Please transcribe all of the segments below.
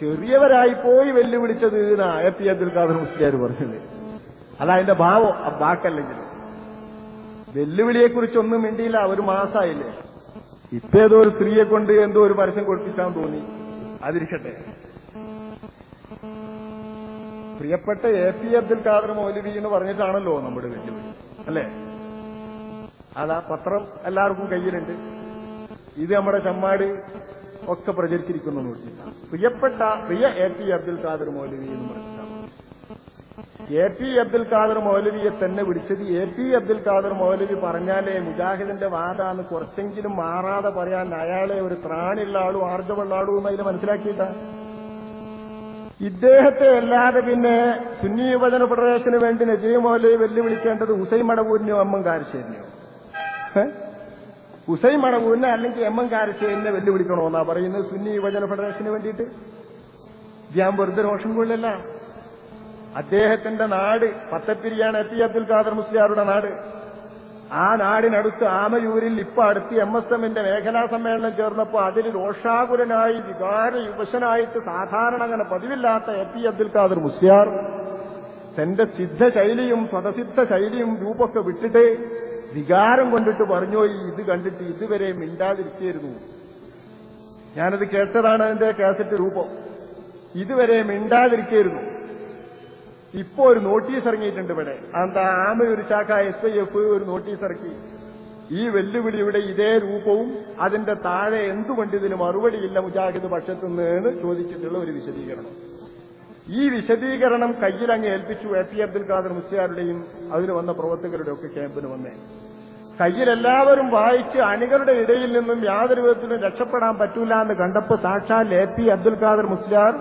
ചെറിയവരായി പോയി വെല്ലുവിളിച്ചത് A P Abdul Khader Musliyar പറഞ്ഞത്. അല്ല അതിന്റെ ഭാവം ആ വാക്കല്ലെങ്കിൽ വെല്ലുവിളിയെക്കുറിച്ചൊന്നും മിണ്ടിയില്ല. ഒരു മാസമായില്ലേ ഇപ്പൊ ഏതോ ഒരു സ്ത്രീയെ കൊണ്ട് എന്തോ ഒരു പരസ്യം കൊടുപ്പിച്ചാൻ തോന്നി. അതിരിക്കട്ടെ. പ്രിയപ്പെട്ട എ പി അബ്ദുൽ ഖാദർ മൗലവി എന്ന് പറഞ്ഞിട്ടാണല്ലോ നമ്മുടെ വെല്ലുവിളി. അല്ലേ? അതാ പത്രം എല്ലാവർക്കും കയ്യിലുണ്ട്. ഇത് നമ്മുടെ ചമ്മാട് ഒക്കെ പ്രചരിച്ചിരിക്കുന്നു നോക്കിയിട്ടാണ് പ്രിയപ്പെട്ട പ്രിയ എ പി അബ്ദുൽ ഖാദർ മൗലവി എന്ന് പറഞ്ഞിട്ടാണ്. എ പി അബ്ദുൽ ഖാദർ മൗലവിയെ തന്നെ വിളിച്ചത് എ പി അബ്ദുൽ ഖാദർ മൗലവി പറഞ്ഞാലേ മുജാഹിദിന്റെ വാദാന്ന് കുറച്ചെങ്കിലും മാറാതെ പറയാൻ അയാളെ ഒരു ത്രാണിയുള്ള ആളും ആർജവുള്ള ആളും എന്ന് അതിൽ മനസ്സിലാക്കിയിട്ടാ? ഇദ്ദേഹത്തെ അല്ലാതെ പിന്നെ സുന്നി യുവജന ഫെഡറേഷന് വേണ്ടി നജീബ് മൗലവി വെല്ലുവിളിക്കേണ്ടത് ഹുസൈൻ മടവൂരിനെയോ അമ്മൻ കാരശ്ശേരിനെയോ? ഹുസൈൻ മടവൂരിനെ അല്ലെങ്കിൽ എം എം കാരശ്ശേരിനെ വെല്ലുവിളിക്കണമെന്നാ പറയുന്നത്? സുന്നി യുവജന ഫെഡറേഷന് വേണ്ടിയിട്ട്. ഞാൻ വെറുതെ രോഷം കൊള്ളല്ല അദ്ദേഹത്തിന്റെ നാട് പത്തപ്പിരിയാണ് എ പി അബ്ദുൽ ഖാദർ മുസ്ലിയാരുടെ നാട്. ആ നാടിനടുത്ത് ആമയൂരിൽ ഇപ്പൊ അടുത്ത് എം എസ് എമ്മിന്റെ മേഖലാ സമ്മേളനം ചേർന്നപ്പോൾ അതിൽ രോഷാകുലനായി വികാര യുവശനായിട്ട് സാധാരണ അങ്ങനെ പതിവില്ലാത്ത എ പി അബ്ദുൽ ഖാദർ മുസ്ലിയാർ തന്റെ സിദ്ധ ശൈലിയും സ്വതസിദ്ധ ശൈലിയും രൂപമൊക്കെ വിട്ടിട്ട് വികാരം കൊണ്ടിട്ട് പറഞ്ഞോ ഇത് കണ്ടിട്ട് ഇതുവരെ മിണ്ടാതിരിക്കുന്നു ഞാനത് കേട്ടതാണ് അതിന്റെ കാസറ്റ് രൂപം. ഇതുവരെ മിണ്ടാതിരിക്കായിരുന്നു ഇപ്പോ ഒരു നോട്ടീസ് ഇറങ്ങിയിട്ടുണ്ട് ഇവിടെ. എന്താ ഒരു ശാഖ എസ് ഐ എഫ് ഒരു നോട്ടീസ് ഇറക്കി. ഈ വെല്ലുവിളിയുടെ ഇതേ രൂപവും അതിന്റെ താഴെ എന്തുകൊണ്ട് ഇതിന് മറുപടിയില്ല മുജാഹിദ് പക്ഷത്തുനിന്ന് ചോദിച്ചിട്ടുള്ള ഒരു വിശദീകരണം. ഈ വിശദീകരണം കയ്യിലങ്ങ് ഏൽപ്പിച്ചു എ പി അബ്ദുൽ ഖാദർ മുസ്ലിയാരുടെയും അതിന് വന്ന പ്രവർത്തകരുടെ ഒക്കെ ക്യാമ്പിന് വന്നേ. കയ്യിലെല്ലാവരും വായിച്ച് അണികളുടെ ഇടയിൽ നിന്നും യാതൊരു വിധത്തിലും രക്ഷപ്പെടാൻ പറ്റൂല എന്ന് കണ്ടപ്പോൾ സാക്ഷാൽ എ പി അബ്ദുൽ ഖാദർ മുസ്ലിയാർ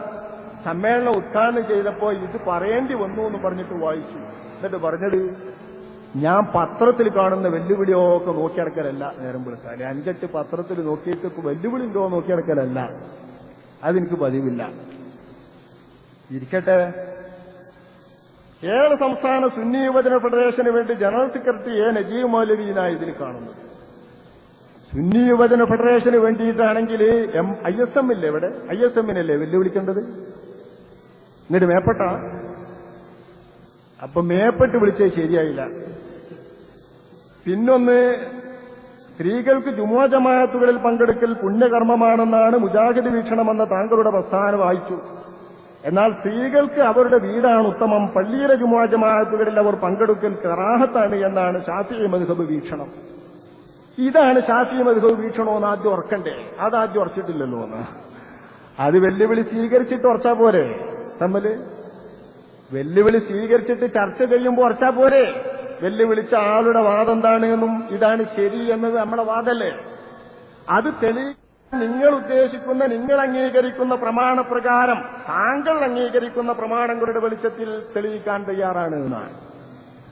സമ്മേളനം ഉദ്ഘാടനം ചെയ്തപ്പോൾ ഇത് പറയേണ്ടി വന്നു എന്ന് പറഞ്ഞിട്ട് വായിച്ചു. എന്നിട്ട് പറഞ്ഞത് ഞാൻ പത്രത്തിൽ കാണുന്ന വെല്ലുവിളിയൊക്കെ നോക്കിയടക്കലല്ല. നേരം വിളിക്കാൻ അഞ്ചെട്ട് പത്രത്തിൽ നോക്കിയിട്ട് വെല്ലുവിളി ഉണ്ടോ നോക്കിയടക്കലല്ല. അതെനിക്ക് പതിവില്ല. ഇരിക്കട്ടെ. കേരള സംസ്ഥാന സുന്നി യുവജന ഫെഡറേഷന് വേണ്ടി ജനറൽ സെക്രട്ടറി എ നജീബ് മൗലവീനാണ് ഇതിൽ കാണുന്നത്. സുന്നി യുവജന ഫെഡറേഷന് വേണ്ടിയിട്ടാണെങ്കിൽ എം ഐ എസ് എം ഇല്ലേ ഇവിടെ? ഐ എസ് എമ്മിനല്ലേ വെല്ലുവിളിക്കേണ്ടത്? എന്നിട്ട് മേപ്പെട്ട? അപ്പൊ മേപ്പെട്ട് വിളിച്ചേ ശരിയായില്ല. പിന്നൊന്ന് സ്ത്രീകൾക്ക് ജുമുഅ ജമാഅത്തുകളിൽ പങ്കെടുക്കൽ പുണ്യകർമ്മമാണെന്നാണ് മുജാഹിദ് വീക്ഷണമെന്ന താങ്കളുടെ പ്രസ്ഥാനം വായിച്ചു. എന്നാൽ സ്ത്രീകൾക്ക് അവരുടെ വീടാണ് ഉത്തമം. പള്ളിയിലെ ജമാഅത്തുകളിൽ അവർ പങ്കെടുക്കൽ കറാഹത്താണ് എന്നാണ് ഷാഫി മധുഹബ് വീക്ഷണം. ഇതാണ് ഷാഫി മധുഹബ് വീക്ഷണമെന്ന് ആദ്യം ഉറക്കണ്ടേ അതാദ്യം ഉറച്ചിട്ടില്ലല്ലോ എന്ന്. അത് വെല്ലുവിളി സ്വീകരിച്ചിട്ട് ഉറച്ചാ പോരെ? തമ്മിൽ വെല്ലുവിളി സ്വീകരിച്ചിട്ട് ചർച്ച ചെയ്യുമ്പോൾ ഉറച്ചാ പോരെ? വെല്ലുവിളിച്ച ആളുടെ വാദം എന്താണ് എന്നും ഇതാണ് ശരി എന്നത് നമ്മുടെ വാദല്ലേ? അത് തെളിയിക്കാൻ നിങ്ങൾ ഉദ്ദേശിക്കുന്ന നിങ്ങൾ അംഗീകരിക്കുന്ന പ്രമാണപ്രകാരം താങ്കൾ അംഗീകരിക്കുന്ന പ്രമാണങ്ങളുടെ വെളിച്ചത്തിൽ തെളിയിക്കാൻ തയ്യാറാണ് എന്നാണ്.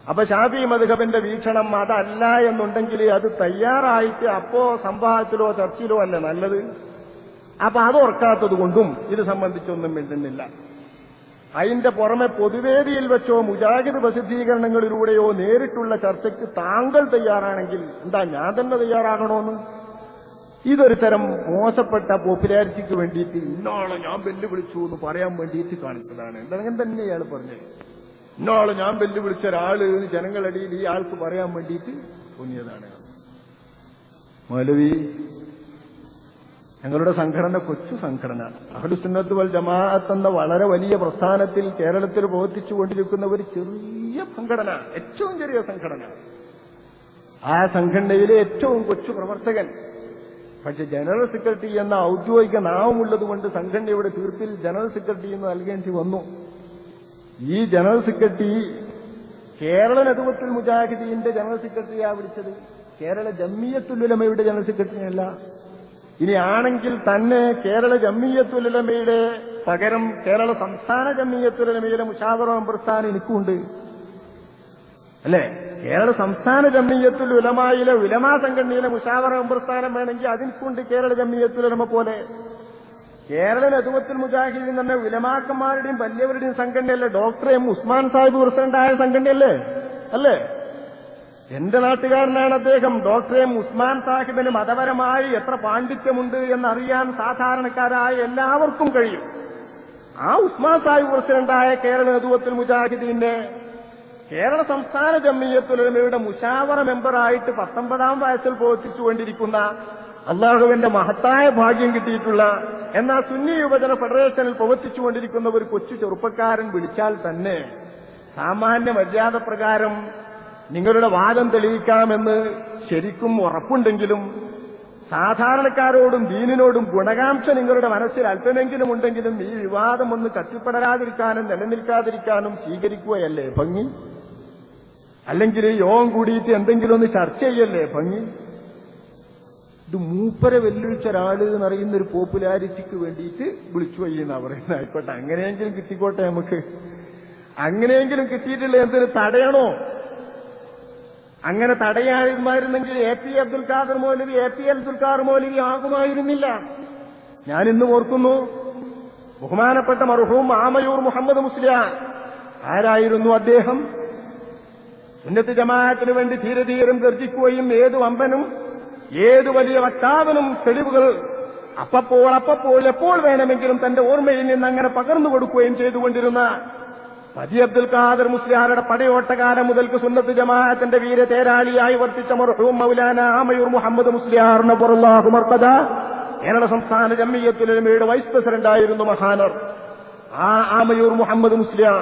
അപ്പൊ ഷാഫി മധുഹബിന്റെ വീക്ഷണം അതല്ല എന്നുണ്ടെങ്കിൽ അത് തയ്യാറായിട്ട് അപ്പോ സംവാദത്തിലോ ചർച്ചയിലോ അല്ല നല്ലത്. അപ്പൊ അത് ഓർക്കാത്തത് കൊണ്ടും ഇത് സംബന്ധിച്ചൊന്നും മിണ്ടുന്നില്ല. അതിന്റെ പുറമെ പൊതുവേദിയിൽ വെച്ചോ മുജാഹിദ് പ്രസിദ്ധീകരണങ്ങളിലൂടെയോ നേരിട്ടുള്ള ചർച്ചയ്ക്ക് താങ്കൾ തയ്യാറാണെങ്കിൽ എന്താ ഞാൻ തന്നെ തയ്യാറാകണോന്ന് ഇതൊരു തരം മോശപ്പെട്ട പോപ്പുലാരിറ്റിക്ക് വേണ്ടിയിട്ട് ഇന്നാളെ ഞാൻ വെല്ലുവിളിച്ചു എന്ന് പറയാൻ വേണ്ടിയിട്ട് കാണിച്ചതാണ്. എന്താ തന്നെ ഇയാൾ പറഞ്ഞത്. ഇന്നാളെ ഞാൻ വെല്ലുവിളിച്ച ഒരാൾ ജനങ്ങളടിയിൽ ഈ ആൾക്ക് പറയാൻ വേണ്ടിയിട്ട് തോന്നിയതാണ്. മൗലവി ഞങ്ങളുടെ സംഘടന കൊച്ചു സംഘടന. അഹലുസുന്നത്ത് വൽ ജമാഅത്ത് എന്ന വളരെ വലിയ പ്രസ്ഥാനത്തിൽ കേരളത്തിൽ പ്രവർത്തിച്ചുകൊണ്ടിരിക്കുന്ന ഒരു ചെറിയ സംഘടന ഏറ്റവും ചെറിയ സംഘടന. ആ സംഘടനയിലെ ഏറ്റവും കൊച്ചു പ്രവർത്തകൻ പക്ഷെ ജനറൽ സെക്രട്ടറി എന്ന ഔദ്യോഗിക നാമമുള്ളത് കൊണ്ട് സംഘടനയുടെ തീർപ്പിൽ ജനറൽ സെക്രട്ടറി എന്ന് നൽകേണ്ടി വന്നു. ഈ ജനറൽ സെക്രട്ടറി കേരള നെതുവത്തിൽ മുജാഹിദീന്റെ ജനറൽ സെക്രട്ടറിയാ വിളിച്ചത്. കേരള ജമ്മിയത്തുലുലമയുടെ ജനറൽ സെക്രട്ടറി അല്ല ഇനി ആണെങ്കിൽ തന്നെ കേരള ജമ്മിയത്തുല്ലമയുടെ പകരം കേരള സംസ്ഥാന ജമ്മിയത്തുലമയിലെ മുഷാവറ പ്രസ്ഥാനം എനിക്കുണ്ട്. അല്ലേ? കേരള സംസ്ഥാന ജമ്മിയത്തുൽ ഉലമായിലെ ഉലമാ സംഘടനയിലെ മുഷാവറ പ്രസ്ഥാനം വേണമെങ്കിൽ അതിൽക്കുണ്ട് കേരള ജമ്മിയത്തുൽ ഉലമ പോലെ. കേരള നദുവത്തുൽ മുജാഹിദീൻ തന്നെ ഉലമാക്കന്മാരുടെയും വലിയവരുടെയും സംഘടനയല്ലേ? ഡോക്ടർ എം ഉസ്മാൻ സാഹിബ് പ്രസിഡന്റായ സംഘടനയല്ലേ? അല്ലേ? എന്റെ നാട്ടുകാരനാണ് അദ്ദേഹം. ഡോക്ടർ എം ഉസ്മാൻ സാഹിബിന് മതപരമായി എത്ര പാണ്ഡിത്യമുണ്ട് എന്നറിയാൻ സാധാരണക്കാരായ എല്ലാവർക്കും കഴിയും. ആ ഉസ്മാൻ സാഹിബ് പ്രസിഡന്റായ കേരള നേതൃത്വത്തിൽ മുജാഹിദീന്റെ കേരള സംസ്ഥാന ജമ്മിയത്തുലമയുടെ മുഷാവറ മെമ്പറായിട്ട് പത്തൊമ്പതാം വയസ്സിൽ പ്രവർത്തിച്ചുകൊണ്ടിരിക്കുന്ന അള്ളാഹുവിന്റെ മഹത്തായ ഭാഗ്യം കിട്ടിയിട്ടുള്ള എന്നാൽ സുന്നി യുവജന ഫെഡറേഷനിൽ പ്രവർത്തിച്ചുകൊണ്ടിരിക്കുന്ന ഒരു കൊച്ചു ചെറുപ്പക്കാരൻ വിളിച്ചാൽ തന്നെ സാമാന്യ മര്യാദ പ്രകാരം നിങ്ങളുടെ വാദം തെളിയിക്കാമെന്ന് ശരിക്കും ഉറപ്പുണ്ടെങ്കിലും സാധാരണക്കാരോടും ദീനിനോടും ഗുണകാംക്ഷ നിങ്ങളുടെ മനസ്സിൽ അല്പമെങ്കിലും ഉണ്ടെങ്കിലും ഈ വിവാദം ഒന്ന് കത്തിപ്പടരാതിരിക്കാനും നിലനിൽക്കാതിരിക്കാനും സ്വീകരിക്കുകയല്ലേ ഭംഗി? അല്ലെങ്കിൽ യോഗം കൂടിയിട്ട് എന്തെങ്കിലും ഒന്ന് ചർച്ച ചെയ്യല്ലേ? ഭംഗി. ഇത് മൂപ്പരെ വെല്ലുവിളിച്ച ഒരാൾ എന്നറിയുന്ന ഒരു പോപ്പുലാരിറ്റിക്ക് വേണ്ടിയിട്ട് വിളിച്ചു വയ്യെന്നാ പറയുന്നത് ആയിക്കോട്ടെ അങ്ങനെയെങ്കിലും കിട്ടിക്കോട്ടെ നമുക്ക്. അങ്ങനെയെങ്കിലും കിട്ടിയിട്ടില്ല? എന്തിന് തടയണോ? അങ്ങനെ തടയാമായിരുന്നെങ്കിൽ A P Abdul Khader Moulavi A P Abdul Khader Moulavi ആകുമായിരുന്നില്ല. ഞാൻ ഇന്ന് ഓർക്കുന്നു ബഹുമാനപ്പെട്ട മർഹൂം ആമയൂർ മുഹമ്മദ് മുസ്ലിയാർ. ആരായിരുന്നു അദ്ദേഹം? സുന്നത്ത് ജമാഅത്തിന് വേണ്ടി ധീരധീരം ഗർജിക്കുകയും ഏതു അമ്പനും ഏതു വലിയ വക്താവിനും തെളിവുകൾ അപ്പപ്പോൾ അപ്പപ്പോൾ എപ്പോൾ വേണമെങ്കിലും തന്റെ ഓർമ്മയിൽ നിന്ന് അങ്ങനെ പകർന്നു കൊടുക്കുകയും ചെയ്തുകൊണ്ടിരുന്ന പതി അബ്ദുൽ ഖാദർ മുസ്ലിയാരുടെ പടയോട്ടകാലം മുതൽക്ക് സുന്നത്ത് ജമാഅത്തിന്റെ വീര തേരാളിയായി വർത്തിച്ച മർഹൂം മൗലാന ആമയൂർ മുഹമ്മദ് മുസ്ലിയാറിന് പുറല്ലാഹു കേരള സംസ്ഥാന ജമ്മിയത്തുലമയുടെ വൈസ് പ്രസിഡന്റായിരുന്നു മഹാനർ. ആ ആമയൂർ മുഹമ്മദ് മുസ്ലിയാർ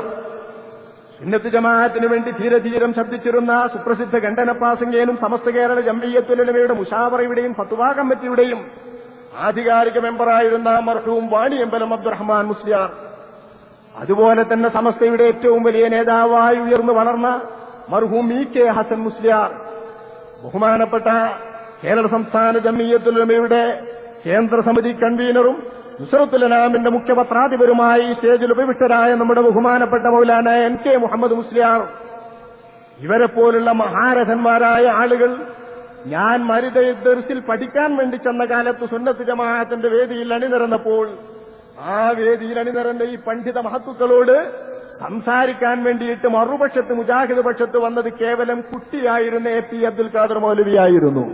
സുന്നത്ത് ജമാഅത്തിന് വേണ്ടി ധീരധീരം ശബ്ദിച്ചിരുന്ന സുപ്രസിദ്ധ ഖണ്ഡനപ്പാസംഗേനും സമസ്ത കേരള ജംബിയത്തുലമയുടെ മുഷാവറയുടെയും ഫത്വാ കമ്മിറ്റിയുടെയും ആധികാരിക മെമ്പറായിരുന്ന മർഹൂം വാണിയമ്പലം അബ്ദുറഹ്മാൻ മുസ്ലിയാർ. അതുപോലെ തന്നെ സമസ്തയുടെ ഏറ്റവും വലിയ നേതാവായി ഉയർന്നു വളർന്ന മർഹൂം ഇ കെ ഹസൻ മുസ്ലിയാർ. ബഹുമാനപ്പെട്ട കേരള സംസ്ഥാന ജമ്മിയത്തുലമയുടെ കേന്ദ്ര സമിതി കൺവീനറും നുസറത്തുലനാമിന്റെ മുഖ്യ പത്രാധിപരുമായി സ്റ്റേജിൽ ഉപവിഷ്ടരായ നമ്മുടെ ബഹുമാനപ്പെട്ട മൗലാന എൻ കെ മുഹമ്മദ് മുസ്ലിയാർ. ഇവരെ പോലുള്ള മഹാരഥന്മാരായ ആളുകൾ ഞാൻ മരുത ദർസിൽ പഠിക്കാൻ വേണ്ടി ചെന്ന കാലത്ത് സുന്നത്ത് ജമാഅത്തിന്റെ വേദിയിൽ അണിനിരന്നപ്പോൾ ആ വേദിയിൽ അണിനിരന്ന ഈ പണ്ഡിത മഹത്തുക്കളോട് സംസാരിക്കാൻ വേണ്ടിയിട്ട് മറുപക്ഷത്ത് മുജാഹിദ് പക്ഷത്ത് വന്നത് കേവലം കുട്ടിയായിരുന്ന എ പി അബ്ദുൽ ഖാദർ മൗലവിയായിരുന്നു.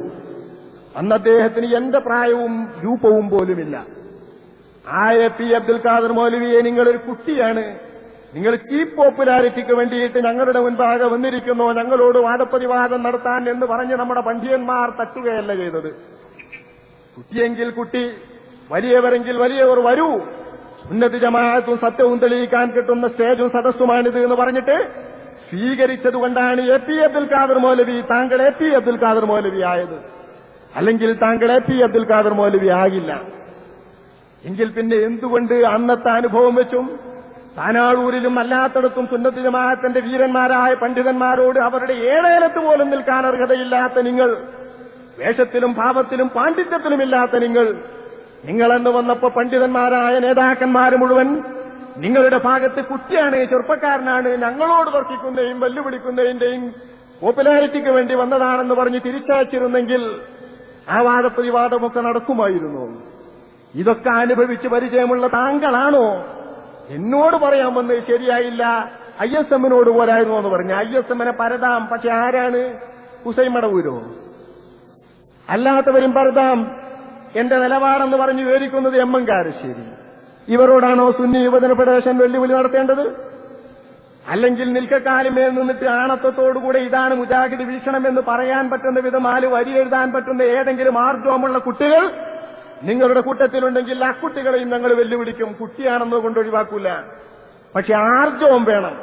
അന്ന് അദ്ദേഹത്തിന് എന്റെ പ്രായവും രൂപവും പോലുമില്ല. ആ എ പി അബ്ദുൽ ഖാദർ മൗലവിയെ നിങ്ങളൊരു കുട്ടിയാണ്. നിങ്ങൾ ചീപ്പ് പോപ്പുലാരിറ്റിക്ക് വേണ്ടിയിട്ട് ഞങ്ങളുടെ മുൻപാകെ വന്നിരിക്കുന്നു. ഞങ്ങളോട് വാദപ്രതിവാദം നടത്താൻ എന്ന് പറഞ്ഞ് നമ്മുടെ പണ്ഡിതന്മാർ തട്ടുകയല്ല ചെയ്തത്. കുട്ടിയെങ്കിൽ കുട്ടി വലിയവരെങ്കിൽ വലിയവർ വരൂ. ഉന്നതി ജമാഅത്തും സത്യവും തെളിയിക്കാൻ കിട്ടുന്ന സ്റ്റേജും സദസ്സുമാണിത് എന്ന് പറഞ്ഞിട്ട് സ്വീകരിച്ചതുകൊണ്ടാണ് എ പി അബ്ദുൽ ഖാദർ മൗലവി താങ്കൾ എ പി അബ്ദുൽ ഖാദർ മൗലവി ആയത്. അല്ലെങ്കിൽ താങ്കളെ പി അബ്ദുൽ ഖാദർ മൗലവി ആകില്ല. എങ്കിൽ പിന്നെ എന്തുകൊണ്ട് അന്നത്തെ അനുഭവം വെച്ചും താനാളൂരിലും അല്ലാത്തടത്തും സുന്നത്ത് ജമാഅത്തിന്റെ വീരന്മാരായ പണ്ഡിതന്മാരോട് അവരുടെ ഏഴേലത്ത് പോലും നിൽക്കാൻ അർഹതയില്ലാത്ത നിങ്ങൾ വേഷത്തിലും ഭാവത്തിലും പാണ്ഡിത്യത്തിലുമില്ലാത്ത നിങ്ങൾ നിങ്ങളെന്ന് വന്നപ്പോ പണ്ഡിതന്മാരായ നേതാക്കന്മാർ മുഴുവൻ നിങ്ങളുടെ ഭാഗത്ത് കുട്ടിയാണ് ചെറുപ്പക്കാരനാണ് ഞങ്ങളോട് തർക്കിക്കുന്നതിനും വെല്ലുവിളിക്കുന്നതിന്റെയും പോപ്പുലാരിറ്റിക്ക് വേണ്ടി വന്നതാണെന്ന് പറഞ്ഞ് തിരിച്ചയച്ചിരുന്നെങ്കിൽ ആ വാദപ്രതിവാദമൊക്കെ നടക്കുമായിരുന്നു. ഇതൊക്കെ അനുഭവിച്ച് പരിചയമുള്ള താങ്കളാണോ? എന്നോട് പറയാൻ വന്നത് ശരിയായില്ല. ഐ എസ് എമ്മിനോട് പോരായിരുന്നു എന്ന് പറഞ്ഞു. ഐ എസ് എമ്മിനെ പരതാം. പക്ഷെ ആരാണ്? ഹുസൈൻ മടവൂരോ അല്ലാത്തവരും പരതാം. എന്റെ നിലപാടെന്ന് പറഞ്ഞു വിവരിക്കുന്നത് എം എം കാരശ്ശേരി. ഇവരോടാണോ സുന്നി യുവജന ഫെഡറേഷൻ വെല്ലുവിളി നടത്തേണ്ടത്? അല്ലെങ്കിൽ നിൽക്കക്കാലുമേൽ നിന്നിട്ട് ആണത്വത്തോടുകൂടെ ഇതാണ് മുജാഹിദ് വീക്ഷണം എന്ന് പറയാൻ പറ്റുന്ന വിധം വിധമാൽ വരി എഴുതാൻ പറ്റുന്ന ഏതെങ്കിലും ആർജവമുള്ള കുട്ടികൾ നിങ്ങളുടെ കൂട്ടത്തിലുണ്ടെങ്കിൽ ആ കുട്ടികളെയും ഞങ്ങൾ വെല്ലുവിളിക്കും. കുട്ടിയാണെന്ന് കൊണ്ട് ഒഴിവാക്കൂല. പക്ഷെ ആർജവം വേണം.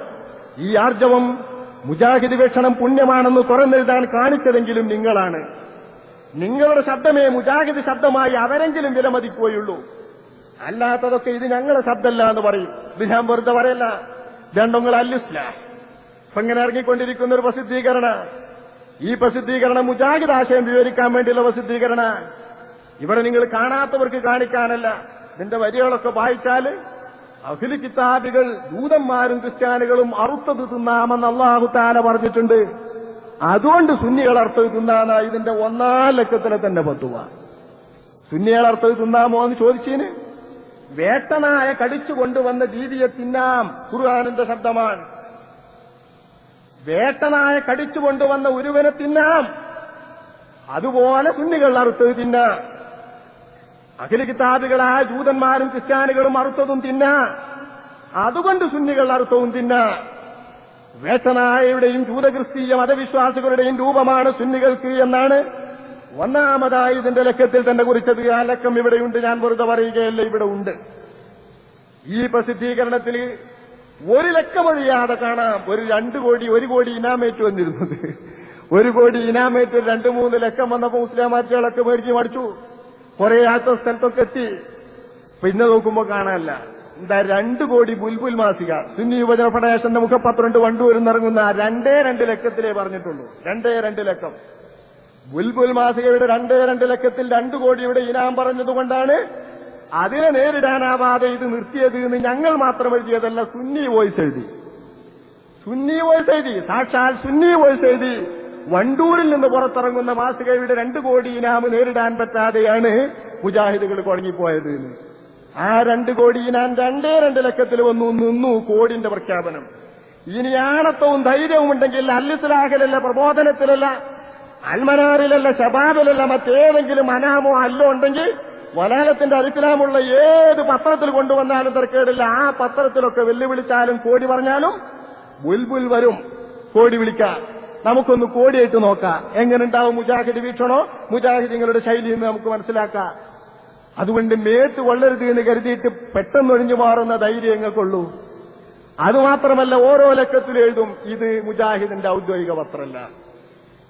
ഈ ആർജവം മുജാഹിദ് വീക്ഷണം പുണ്യമാണെന്ന് തുറന്നെഴുതാൻ കാണിച്ചതെങ്കിലും നിങ്ങളാണ്. നിങ്ങളുടെ ശബ്ദമേ മുജാഹിദ് ശബ്ദമായി അവരെങ്കിലും വിലമതിക്കുകയുള്ളൂ. അല്ലാത്തതൊക്കെ ഇത് ഞങ്ങളുടെ ശബ്ദമല്ല എന്ന് പറയും. ഇത് ഞാൻ വെറുതെ പറയല്ല. രണ്ടൊങ്ങൾ അല്ലുസ്ല. ഇപ്പൊ ഇങ്ങനെ ഇറങ്ങിക്കൊണ്ടിരിക്കുന്ന ഒരു പ്രസിദ്ധീകരണ. ഈ പ്രസിദ്ധീകരണം മുജാഹിദ് ആശയം വിവരിക്കാൻ വേണ്ടിയുള്ള പ്രസിദ്ധീകരണ. ഇവിടെ നിങ്ങൾ കാണാത്തവർക്ക് കാണിക്കാനല്ല. നിന്റെ വരികളൊക്കെ വായിച്ചാൽ അഖില കിതാബികൾ ദൂതന്മാരും ക്രിസ്ത്യാനികളും അറുത്തത് തിന്നാമെന്ന് അള്ളാഹു താല പറഞ്ഞിട്ടുണ്ട്. അതുകൊണ്ട് സുന്നികൾ അർത്ഥം തിന്നാന്ന ഇതിന്റെ ഒന്നാം ലക്ഷത്തിലെ തന്നെ പത്തുവാ സുന്നികൾ അർത്ഥം തിന്നാമോ എന്ന് ചോദിച്ചതിന് വേട്ടനായ കടിച്ചു കൊണ്ടുവന്ന ജീവിയെ തിന്നാം ഖുർആാനിന്റെ ശബ്ദമാണ്. വേട്ടനായ കടിച്ചു കൊണ്ടുവന്ന ഒരുവനെ തിന്നാം അതുപോലെ സുന്നികൾ അറുത്തത് തിന്നാം. അഖില കിതാബികളായ ജൂതന്മാരും ക്രിസ്ത്യാനികളും അറുത്തതും തിന്നാം. അതുകൊണ്ട് സുന്നികൾ അർത്ഥവും തിന്ന. വേട്ടനായയുടെയും ജൂതക്രിസ്തീയ മതവിശ്വാസികളുടെയും രൂപമാണ് സുന്നികൾക്ക് എന്നാണ് ഒന്നാമതായി ഇതിന്റെ ലക്കത്തിൽ തന്നെ കുറിച്ചത് ആ ലക്കം ഇവിടെയുണ്ട്. ഞാൻ വെറുതെ പറയുകയല്ല ഇവിടെ ഉണ്ട് ഈ പ്രസിദ്ധീകരണത്തിൽ ഒരു ലക്കമൊഴിയാതെ കാണാം. ഒരു രണ്ട് കോടി ഒരു കോടി ഇനാമേറ്റ് വന്നിരുന്നത്. ഒരു കോടി ഇനാമേറ്റ് രണ്ട് മൂന്ന് ലക്കം വന്നപ്പോൾ മുസ്ലിമാറ്റുകളൊക്കെ മേടിച്ച് മടിച്ചു. കുറെ ആത്ത സ്ഥലത്തൊക്കെ എത്തി. പിന്നെ നോക്കുമ്പോ കാണാനല്ല. എന്താ രണ്ട് കോടി ബുൽബുൽ മാസിക. സുന്നി യുവജന ഫെഡറേഷന്റെ മുഖപത്രണ്ട് വണ്ടുവരുന്നിറങ്ങുന്ന രണ്ടേ രണ്ട് ലക്കത്തിലേ പറഞ്ഞിട്ടുള്ളൂ. രണ്ടേ രണ്ട് ലക്കം. ബുൽബുൽ മാസികയുടെ രണ്ട് രണ്ട് ലക്കത്തിൽ രണ്ട് കോടിയുടെ ഇനാം പറഞ്ഞതുകൊണ്ടാണ് അതിനെ നേരിടാനാവാതെ ഇത് നിർത്തിയത് എന്ന് ഞങ്ങൾ മാത്രം എഴുതിയതല്ല സുന്നി വോയിസ് എഴുതി. സുന്നി വോയിസ് എഴുതി. സാക്ഷാൽ സുന്നി വോയിസ് എഴുതി. വണ്ടൂരിൽ നിന്ന് പുറത്തിറങ്ങുന്ന മാസികയുടെ രണ്ട് കോടി ഇനാം നേരിടാൻ പറ്റാതെയാണ് മുജാഹിദുകൾ കുഴങ്ങിപ്പോയത് ആ രണ്ട് കോടി ഇനാം രണ്ടേ രണ്ട് ലക്കത്തിൽ വന്നു നിന്നു കോടിന്റെ പ്രഖ്യാപനം. ഇനി ആണത്വവും ധൈര്യവും ഉണ്ടെങ്കിൽ അല്ലിസ്ലാഹലല്ല പ്രബോധനത്തിലല്ല അൽമനാറിലല്ല ശബാബിലല്ല മറ്റേതെങ്കിലും അനാമോ അല്ലോ ഉണ്ടെങ്കിൽ വലാലത്തിന്റെ അരിക്കലാമുള്ള ഏത് പത്രത്തിൽ കൊണ്ടുവന്നാലും തിരക്കേടില്ല ആ പത്രത്തിലൊക്കെ വെല്ലുവിളിച്ചാലും കോടി പറഞ്ഞാലും ബുൽബുൽ വരും. കോടി വിളിക്കാം. നമുക്കൊന്ന് കോടിയായിട്ട് നോക്കാം. എങ്ങനെയുണ്ടാവും മുജാഹിദ് വീക്ഷണോ? മുജാഹിദിങ്ങളുടെ ശൈലി എന്ന് നമുക്ക് മനസ്സിലാക്കാം. അതുകൊണ്ട് മേത്ത് കൊള്ളരുത് എന്ന് കരുതിയിട്ട് പെട്ടെന്ന് ഒഴിഞ്ഞു മാറുന്ന ധൈര്യങ്ങൾക്കുള്ളൂ അതുമാത്രമല്ല ഓരോ ലക്കത്തിലും എഴുതും. ഇത് മുജാഹിദിന്റെ ഔദ്യോഗിക പത്രമല്ല.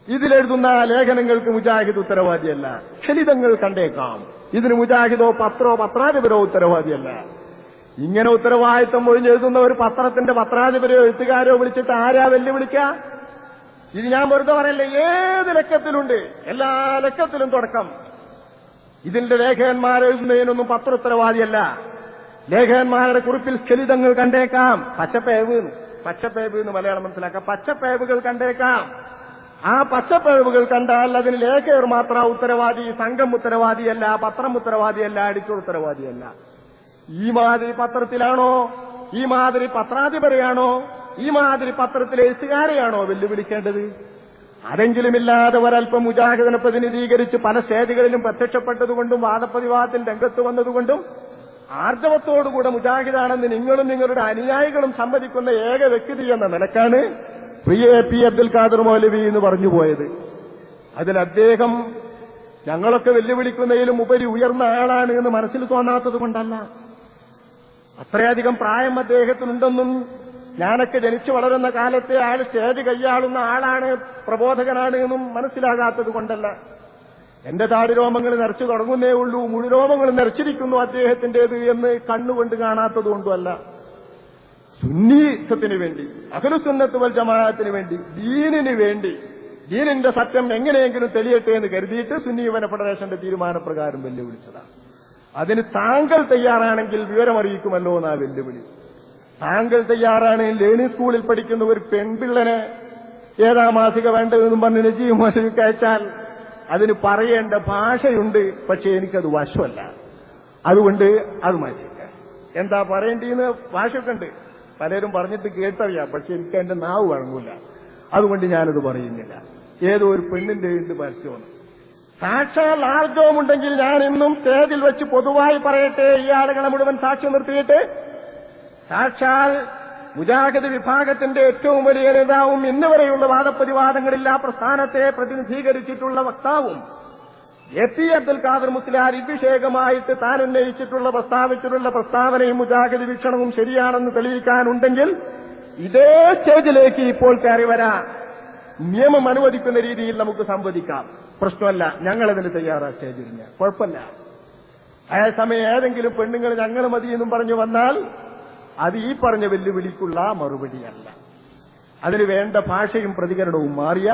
ഇതിലെഴുതുന്ന ലേഖനങ്ങൾക്ക് മുജാഹിദ് ഉത്തരവാദിയല്ല. ക്ഷണിതങ്ങൾ കണ്ടേക്കാം. ഇതിന് മുജാഹിദോ പത്രോ പത്രാധിപരോ ഉത്തരവാദിയല്ല. ഇങ്ങനെ ഉത്തരവാദിത്തം ഒഴിഞ്ഞെഴുതുന്ന ഒരു പത്രത്തിന്റെ പത്രാധിപരോ എഴുത്തുകാരോ വിളിച്ചിട്ട് ആരാ വെല്ലുവിളിക്ക? ഇത് ഞാൻ വെറുതെ പറയല്ല ഏത് ലക്കത്തിലുണ്ട്? എല്ലാ ലക്കത്തിലും തുടക്കം. ഇതിന്റെ ലേഖകന്മാർ എഴുതുന്നതിനൊന്നും പത്ര ഉത്തരവാദിയല്ല ലേഖകന്മാരുടെ കുറിപ്പിൽ സ്ഖലിതങ്ങൾ കണ്ടേക്കാം. പച്ചപ്പേവ്. പച്ചപ്പേവ് എന്ന് മലയാളം മനസ്സിലാക്കാം. പച്ചപ്പേവുകൾ കണ്ടേക്കാം. ആ പച്ചപ്പിഴവുകൾ കണ്ടാൽ അതിന് ലേഖയർ മാത്രം ഉത്തരവാദി സംഘം ഉത്തരവാദിയല്ല പത്രം ഉത്തരവാദിയല്ല അടിച്ചു ഉത്തരവാദിയല്ല. ഈ മാതിരി പത്രത്തിലാണോ? ഈ മാതിരി പത്രാധിപരെയാണോ? ഈ മാതിരി പത്രത്തിലെ എഴുത്തുകാരെയാണോ വെല്ലുവിളിക്കേണ്ടത്? അതെങ്കിലുമില്ലാതെ ഒരൽപ്പം മുജാഹിദിനെ പ്രതിനിധീകരിച്ച് പല സ്റ്റേജുകളിലും പ്രത്യക്ഷപ്പെട്ടതുകൊണ്ടും വാദപ്രതിവാദത്തിൽ രംഗത്ത് വന്നതുകൊണ്ടും ആർജവത്തോടുകൂടെ മുജാഹിദാണെന്ന് നിങ്ങളും നിങ്ങളുടെ അനുയായികളും സമ്മതിക്കുന്ന ഏക വ്യക്തി എന്ന നിലക്കാണ് പ്രിയ എ പി അബ്ദുൽ ഖാദർ മൗലവി എന്ന് പറഞ്ഞു പോയത്. അതിൽ അദ്ദേഹം ഞങ്ങളൊക്കെ വെല്ലുവിളിക്കുന്നതിലും ഉപരി ഉയർന്ന ആളാണ് എന്ന് മനസ്സിൽ തോന്നാത്തത് കൊണ്ടല്ല. അത്രയധികം പ്രായം അദ്ദേഹത്തിനുണ്ടെന്നും ഞാനൊക്കെ ജനിച്ചു വളരുന്ന കാലത്തെ ആൾ സ്റ്റേജ് കൈയാളുന്ന ആളാണ് പ്രബോധകനാണ് എന്നും മനസ്സിലാകാത്തത് കൊണ്ടല്ല. എന്റെ താടിരോമങ്ങൾ നിറച്ചു തുടങ്ങുന്നേ ഉള്ളൂ മുഴുരോമങ്ങൾ നിറച്ചിരിക്കുന്നു അദ്ദേഹത്തിന്റേത് എന്ന് കണ്ണുകൊണ്ട് കാണാത്തത് കൊണ്ടുമല്ല. സുന്നീസത്തിന് വേണ്ടി അഖലുസുന്നത്ത് വൽ ജമാഅത്തിന് വേണ്ടി ദീനിന് വേണ്ടി ദീനിന്റെ സത്യം എങ്ങനെയെങ്കിലും തെളിയട്ടെ എന്ന് കരുതിയിട്ട് സുന്നി യുവന ഫെഡറേഷന്റെ തീരുമാനപ്രകാരം വെല്ലുവിളിച്ചതാണ്. അതിന് താങ്കൾ തയ്യാറാണെങ്കിൽ വിവരമറിയിക്കുമല്ലോ എന്നാ വെല്ലുവിളി. താങ്കൾ തയ്യാറാണ് ലേണിംഗ് സ്കൂളിൽ പഠിക്കുന്ന ഒരു പെൺപിള്ളനെ ഏതാ മാസിക വേണ്ടതെന്നും പറഞ്ഞ് നജീവ് അയച്ചാൽ അതിന് പറയേണ്ട ഭാഷയുണ്ട് പക്ഷേ എനിക്കത് വശമല്ല. അതുകൊണ്ട് അത് മാറ്റിക്കാം എന്താ പറയേണ്ടിയെന്ന് ഭാഷയൊക്കെ ഉണ്ട്. പലരും പറഞ്ഞിട്ട് കേട്ടറിയാം. പക്ഷെ എനിക്ക് എന്റെ നാവ് വഴങ്ങൂല. അതുകൊണ്ട് ഞാനത് പറയുന്നില്ല. ഏതോ ഒരു പെണ്ണിന്റെ ഇത് പരസ്യമാണ്. സാക്ഷാൽ ആർജവമുണ്ടെങ്കിൽ ഞാൻ ഇന്നും തേതിൽ വെച്ച് പൊതുവായി പറയട്ടെ ഈ ആളുകളെ മുഴുവൻ സാക്ഷ്യം നിർത്തിയിട്ട്. സാക്ഷാൽ മുജാഹിദ് വിഭാഗത്തിന്റെ ഏറ്റവും വലിയ നേതാവും ഇന്നുവരെയുള്ള വാദപ്രതിവാദങ്ങളില്ലാ ആ പ്രസ്ഥാനത്തെ പ്രതിനിധീകരിച്ചിട്ടുള്ള വക്താവും എ പി അബ്ദുൽ ഖാദർ മുസ്ലിഹാർ ഇഭിഷേകമായിട്ട് താൻ ഉന്നയിച്ചിട്ടുള്ള പ്രസ്താവിച്ചിട്ടുള്ള പ്രസ്താവനയും മുജാഹിദ് വീക്ഷണവും ശരിയാണെന്ന് തെളിയിക്കാനുണ്ടെങ്കിൽ ഇതേ സ്റ്റേജിലേക്ക് ഇപ്പോൾ കയറി വരാം നിയമം അനുവദിക്കുന്ന രീതിയിൽ നമുക്ക് സംവദിക്കാം. പ്രശ്നമല്ല ഞങ്ങളതിന് തയ്യാറാ സ്റ്റേജിൽ കുഴപ്പമില്ല. അതേസമയം ഏതെങ്കിലും പെണ്ണുങ്ങൾ ഞങ്ങൾ മതി എന്നും പറഞ്ഞു വന്നാൽ അത് ഈ പറഞ്ഞ വെല്ലുവിളിക്കുള്ള മറുപടിയല്ല. അതിന് വേണ്ട ഭാഷയും പ്രതികരണവും മാറിയ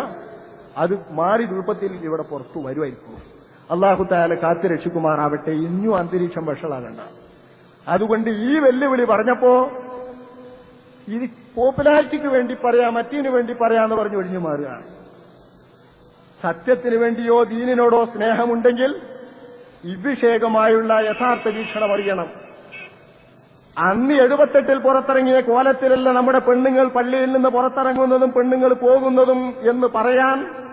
അത് മാറി രൂപത്തിൽ ഇവിടെ പുറത്തു വരുമായിരിക്കും. അള്ളാഹു താല കാത്തു രക്ഷിക്കുമാറാവട്ടെ. ഇനിയും അന്തരീക്ഷം വഷളാകണ്ട. അതുകൊണ്ട് ഈ വെല്ലുവിളി പറഞ്ഞപ്പോ ഇത് പോപ്പുലാരിറ്റിക്ക് വേണ്ടി പറയാ മറ്റീന് വേണ്ടി പറയാന്ന് പറഞ്ഞു ഒഴിഞ്ഞു മാറുകയാണ്. സത്യത്തിന് വേണ്ടിയോ ദീനിനോടോ സ്നേഹമുണ്ടെങ്കിൽ ഇഭിഷേകമായുള്ള യഥാർത്ഥ വീക്ഷണം അറിയണം. അന്ന് എഴുപത്തെട്ടിൽ പുറത്തിറങ്ങിയ കോലത്തിലല്ല നമ്മുടെ പെണ്ണുങ്ങൾ പള്ളിയിൽ നിന്ന് പുറത്തിറങ്ങുന്നതും പെണ്ണുങ്ങൾ പോകുന്നതും എന്ന് പറയാൻ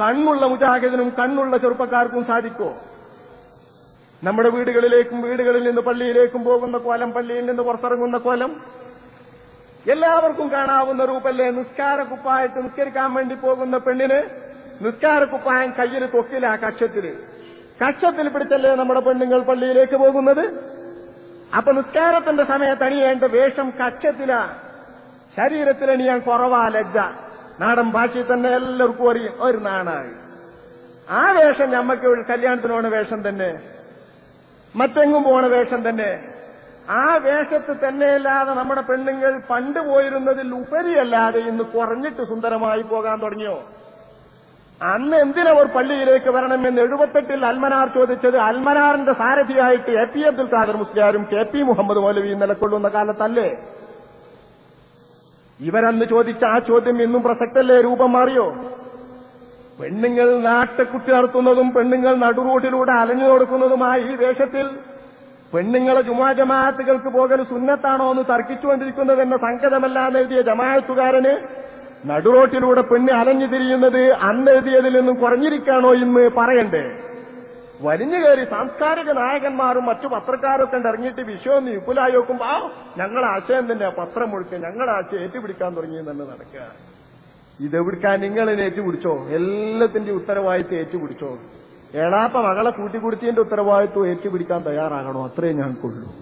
കണ്ണുള്ള മുജാഹിദിനും കണ്ണുള്ള ചെറുപ്പക്കാർക്കും സാധിക്കോ? നമ്മുടെ വീടുകളിലേക്കും വീടുകളിൽ നിന്ന് പള്ളിയിലേക്കും പോകുന്ന കോലം പള്ളിയിൽ നിന്ന് പുറത്തിറങ്ങുന്ന കോലം. എല്ലാവർക്കും കാണാവുന്ന രൂപല്ലേ? നിസ്കാര കുപ്പായിട്ട് നിസ്കരിക്കാൻ വേണ്ടി പോകുന്ന പെണ്ണിന് നിസ്കാര കുപ്പായം കയ്യിൽ തൊക്കില കക്ഷത്തിൽ കക്ഷത്തിൽ പിടിച്ചല്ലേ നമ്മുടെ പെണ്ണുങ്ങൾ പള്ളിയിലേക്ക് പോകുന്നത്? അപ്പൊ നിസ്കാരത്തിന്റെ സമയത്ത് അണിയേണ്ട വേഷം കക്ഷത്തില. ശരീരത്തിലണിയാൻ കുറവാ ലജ്ജ. നാടൻ ഭാഷയിൽ തന്നെ എല്ലാവർക്കും അറിയും. ഒരു നാണായി. ആ വേഷം നമ്മക്ക് കല്യാണത്തിന് പോണ വേഷം തന്നെ. മറ്റെങ്ങും പോണ വേഷം തന്നെ. ആ വേഷത്ത് തന്നെയല്ലാതെ നമ്മുടെ പെണ്ണുങ്ങൾ പണ്ട് പോയിരുന്നതിൽ ഉപരിയല്ലാതെ ഇന്ന് കുറഞ്ഞിട്ട് സുന്ദരമായി പോകാൻ തുടങ്ങിയോ? അന്ന് എന്തിനവർ പള്ളിയിലേക്ക് വരണമെന്ന് എഴുപത്തെട്ടിൽ അൽമനാർ ചോദിച്ചത് അൽമനാറിന്റെ സാരഥിയായിട്ട് എ പി അബ്ദുൽ ഖാദർ മുസ്ലിയാരും കെ പി മുഹമ്മദ് മൗലവിയും നിലക്കൊള്ളുന്ന കാലത്തല്ലേ? ഇവരന്ന് ചോദിച്ച ആ ചോദ്യം ഇന്നും പ്രസക്തല്ലേ? രൂപം മാറിയോ? പെണ്ണുങ്ങൾ നാട്ടുകുട്ടി നടത്തുന്നതും പെണ്ണുങ്ങൾ നടുറൂട്ടിലൂടെ അലഞ്ഞു കൊടുക്കുന്നതുമായ ഈ വേഷത്തിൽ പെണ്ണുങ്ങളെ ജുമാ ജമാഅത്തുകൾക്ക് പോകൽ സുന്നത്താണോ എന്ന് തർക്കിച്ചുകൊണ്ടിരിക്കുന്നത് എന്ന സങ്കടമല്ലാന്ന് എഴുതിയ ജമാഅത്തുകാരന് നടുറോട്ടിലൂടെ പെണ്ണ് അലഞ്ഞു തിരിയുന്നത് അന്ന് എഴുതിയതിൽ നിന്നും കുറഞ്ഞിരിക്കാണോ ഇന്ന് പറയണ്ടേ? വലിഞ്ഞു കയറി സാംസ്കാരിക നായകന്മാരും മറ്റു പത്രക്കാരൊക്കെ ഇറങ്ങിയിട്ട് വിഷയം വിപുലായി നോക്കുമ്പോ ആ ഞങ്ങൾ ആശയം തന്നെ പത്രം മുഴുക്കുക ഞങ്ങൾ ആശയം ഏറ്റുപിടിക്കാൻ തുടങ്ങി തന്നെ നടക്കുക. ഇതെവിടുക്കാൻ നിങ്ങൾ ഏറ്റുപിടിച്ചോ? എല്ലാത്തിന്റെ ഉത്തരവാദിത്വം ഏറ്റുപിടിച്ചോ? ഏടാപ്പ മകളെ കൂട്ടിക്കുടിച്ചതിന്റെ ഉത്തരവാദിത്വം ഏറ്റുപിടിക്കാൻ തയ്യാറാകണോ? അത്രേ ഞങ്ങൾക്കുള്ളൂ.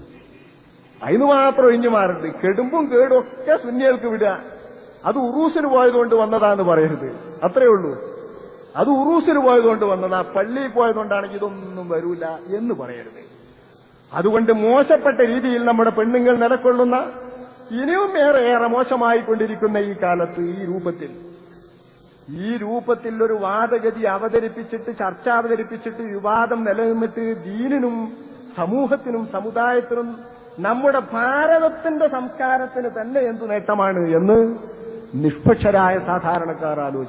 അതിന് മാത്രം ഒഴിഞ്ഞു മാറരുത്. കെടുമ്പും കേടും ഒക്കെ സുന്നികൾക്ക് വിടുക. അത് ഉറൂസിന് പോയതുകൊണ്ട് വന്നതാന്ന് പറയരുത്. അത്രേ ഉള്ളൂ. അത് ഉറൂസിന് പോയതുകൊണ്ട് വന്നതാ പള്ളിയിൽ പോയതുകൊണ്ടാണെങ്കിൽ ഇതൊന്നും വരൂല എന്ന് പറയരുത്. അതുകൊണ്ട് മോശപ്പെട്ട രീതിയിൽ നമ്മുടെ പെണ്ണുങ്ങൾ നിലക്കൊള്ളുന്ന ഇനിയും ഏറെ ഏറെ മോശമായിക്കൊണ്ടിരിക്കുന്ന ഈ കാലത്ത് ഈ രൂപത്തിൽ. ഈ രൂപത്തിൽ ഒരു വാദഗതി അവതരിപ്പിച്ചിട്ട് ചർച്ച അവതരിപ്പിച്ചിട്ട് വിവാദം നിലനിന്നിട്ട് ദീനിനും സമൂഹത്തിനും സമുദായത്തിനും നമ്മുടെ ഭാരതത്തിന്റെ സംസ്കാരത്തിന് തന്നെ എന്തു നേട്ടമാണ് എന്ന് നിഷ്പക്ഷരായ സാധാരണക്കാർ ആലോചിക്കും.